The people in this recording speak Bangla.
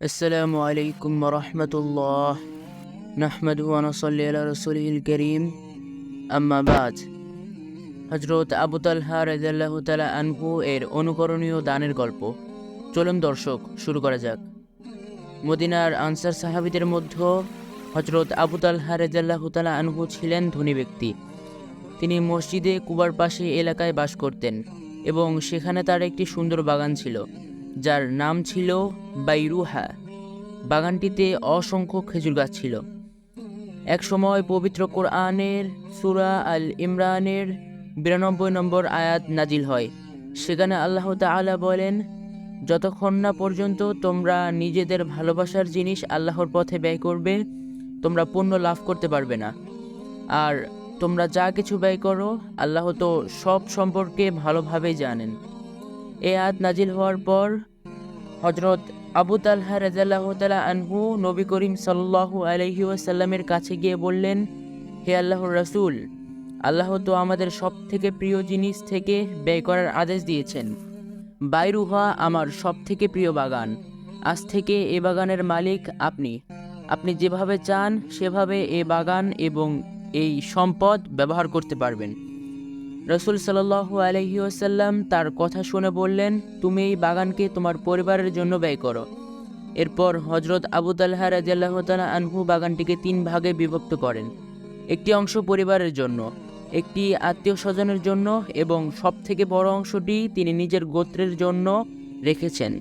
السلام عليكم ورحمة الله نحمد ونصلي على رسوله الكريم أما بعد হজরত আবু তালহা রাজাল্লাহ তালা আনহু এর অনুকরণীয় দানের গল্প চলুন দর্শক শুরু করা যাক মদিনার আনসার সাহাবিদের মধ্যে হজরত আবু তালহা রাজাল্লাহ তালা আনহু ছিলেন ধনী ব্যক্তি তিনি মসজিদে কুবার পাশে এলাকায় বাস করতেন এবং সেখানে তার একটি সুন্দর বাগান ছিল যার নাম ছিল বাইরুহা। বাগানটিতে অসংখ্য খেজুর গাছ ছিল। এক সময় পবিত্র কোরআনের সুরা আল ইমরানের বিরানব্বই নম্বর আয়াত নাজিল হয়। সেখানে আল্লাহ তাআলা বলেন, যতক্ষণ না পর্যন্ত তোমরা নিজেদের ভালোবাসার জিনিস আল্লাহর পথে ব্যয় করবে, তোমরা পুণ্য লাভ করতে পারবে না। আর তোমরা যা কিছু ব্যয় করো, আল্লাহ তো সব সম্পর্কে ভালোভাবেই জানেন। এ আয়াত নাজিল হওয়ার পর হজরত আবু তালহা রাজাল্লাহ তালা আনহু নবী করিম সাল্লাহু আলহি ওয়াসাল্লামের কাছে গিয়ে বললেন, হে আল্লাহর রাসূল, আল্লাহ তো আমাদের সব থেকে প্রিয় জিনিস থেকে ব্যয় করার আদেশ দিয়েছেন। বাইরুহা আমার সব থেকে প্রিয় বাগান। আজ থেকে এ বাগানের মালিক আপনি। আপনি যেভাবে চান সেভাবে এ বাগান এবং এই সম্পদ ব্যবহার করতে পারবেন। রসুল সাল্লাহ আলহি আসাল্লাম তার কথা শুনে বললেন, তুমি এই বাগানকে তোমার পরিবারের জন্য ব্যয় করো। এরপর হজরত আবু তাল্লাহ রাজিয়াল্লাহতালা আনহু বাগানটিকে তিন ভাগে বিভক্ত করেন। একটি অংশ পরিবারের জন্য, একটি আত্মীয় স্বজনের জন্য এবং সবথেকে বড় অংশটি তিনি নিজের গোত্রের জন্য রেখেছেন।